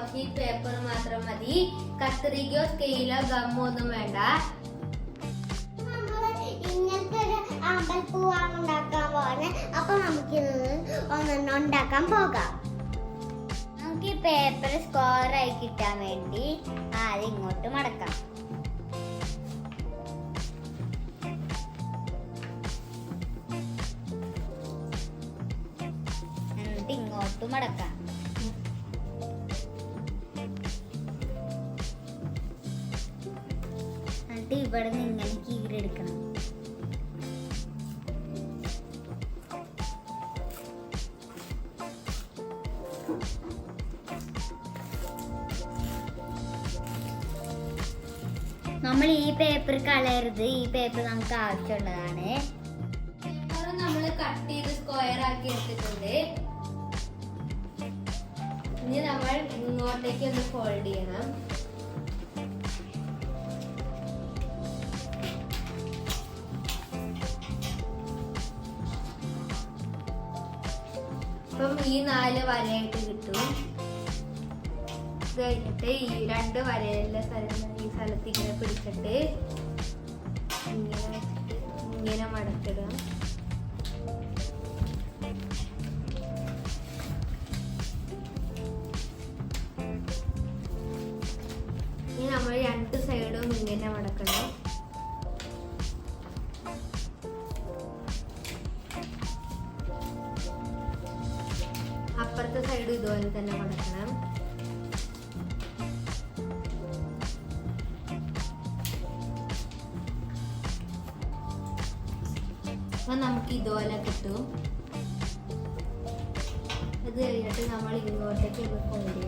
ഉണ്ടാക്കാൻ നമുക്കൊരു colour A four sheet paper മാത്രം മതി കത്രികയോ സ്കെയിലോ ഗമ്മോ ഒന്നും വേണ്ട അമ്പൽപ്പൂവാണ് ഉണ്ടാക്കാൻ ഉണ്ടാക്കാൻ നമുക്ക് ഈ പേപ്പർ സ്കോർ ആയി കിട്ടാൻ വേണ്ടി ആദ്യം ഇങ്ങോട്ട് മടക്കാം. എന്നിട്ട് ഇങ്ങോട്ട് മടക്കാം. എന്നിട്ട് ഇവിടെ നിന്ന് ഇങ്ങനെ കീറെടുക്കണം നമ്മൾ ഈ പേപ്പർ കളയരുത്. ഈ പേപ്പർ നമുക്ക് ആവശ്യമുള്ളതാണ്. നമ്മൾ കട്ട് ചെയ്ത് സ്ക്വയർ ആക്കി എടുത്തിട്ടുണ്ട്. ഇനി നമ്മൾ ഇങ്ങോട്ടേക്ക് ഒന്ന് ഫോൾഡ് ചെയ്യണം. അപ്പം ഈ നാല് വരയായിട്ട് കിട്ടും. കഴിഞ്ഞിട്ട് ഈ രണ്ട് വരയുള്ള സ്ഥലം ഈ സ്ഥലത്ത് ഇങ്ങനെ പിടിച്ചിട്ട് ഇങ്ങനെ ഇങ്ങനെ ഇനി നമ്മൾ രണ്ട് സൈഡും ഇങ്ങനെ മടക്കണം. സൈഡും ഇതുപോലെ തന്നെ മടക്കണം അപ്പൊ നമുക്ക് ഇതുപോലെ കിട്ടും. അത് കഴിഞ്ഞിട്ട് നമ്മൾ ഇങ്ങോട്ടേക്ക് ഒന്ന് ഫോൾഡ്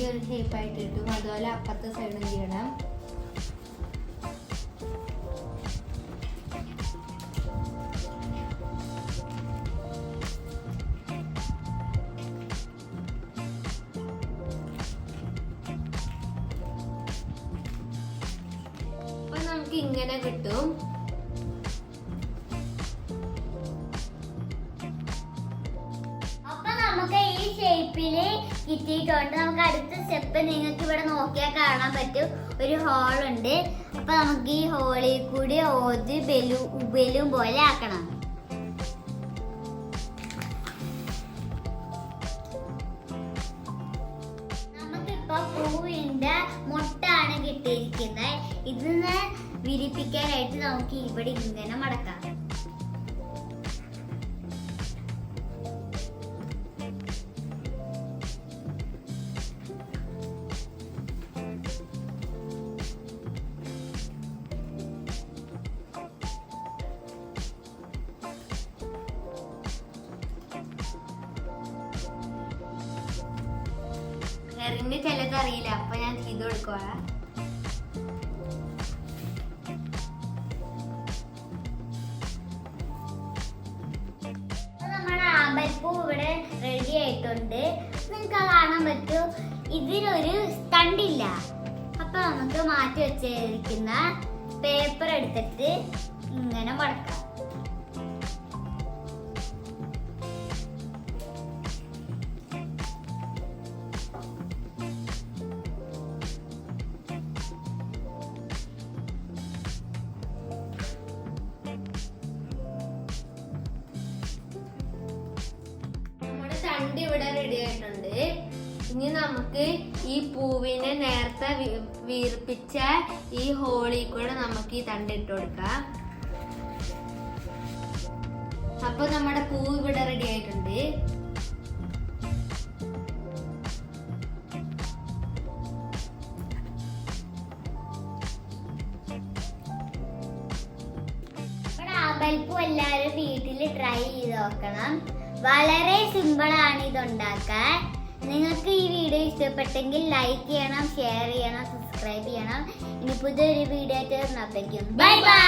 ഈ ഒരു ഷേപ്പ് ആയിട്ട് കിട്ടും അതുപോലെ അപ്പുറത്തെ സൈഡും ചെയ്യണം? നമുക്ക് ഇങ്ങനെ കിട്ടും. അപ്പൊ നമുക്ക് ഈ ഷേപ്പിൽ കിട്ടിയിട്ടുണ്ട്. നമുക്ക് അടുത്ത സ്റ്റെപ്പ് നിങ്ങൾക്ക് ഇവിടെ നോക്കിയാൽ കാണാൻ പറ്റും. ഒരു ഹോളുണ്ട് അപ്പൊ നമുക്ക് ഈ ഹോളിൽ കൂടി ഓതി ബലൂ ബലൂൺ പോലെ ആക്കണം. നമുക്കിപ്പോ മുട്ടാണ് കിട്ടിയിരിക്കുന്നത്. ഇതിന് വിരിപ്പിക്കാനായിട്ട് നമുക്ക് ഇവിടെ ഇങ്ങനെ മടക്കാം. എറിഞ്ഞ് ചിലത് അറിയില്ല. അപ്പൊ ഞാൻ ചെയ്ത് കൊടുക്കുവാ. നമ്മുടെ ഇവിടെ റെഡി ആയിട്ടുണ്ട്. നിങ്ങൾക്ക് കാണാൻ പറ്റൂ. ഇതിനൊരു തണ്ടില്ല അപ്പൊ നമുക്ക് മാറ്റി വെച്ചിരിക്കുന്ന പേപ്പർ എടുത്തിട്ട് ഇങ്ങനെ മടക്കാം തണ്ട് ഇവിടെ റെഡി ആയിട്ടുണ്ട്. ഇനി നമുക്ക് ഈ പൂവിനെ നേരത്തെ വീർപ്പിച്ച ഈ ഹോളിൽ കൂടെ നമുക്ക് ഈ തണ്ട് ഇട്ട് കൊടുക്കാം. അപ്പൊ നമ്മുടെ പൂ ഇവിടെ റെഡി ആയിട്ടുണ്ട്. ആമ്പൽപ്പൂ എല്ലാവരും വീട്ടിൽ ട്രൈ ചെയ്ത് നോക്കണം. വളരെ സിമ്പിൾ ആണ് ഇത് ഉണ്ടാക്കാൻ നിങ്ങൾക്ക് ഈ വീഡിയോ ഇഷ്ടപ്പെട്ടെങ്കിൽ ലൈക്ക് ചെയ്യണം ഷെയർ ചെയ്യണം സബ്സ്ക്രൈബ് ചെയ്യണം. ഇനി പുതിയൊരു വീഡിയോ ആയിട്ട് വരുന്നപ്പോഴേക്കും ബൈ ബൈ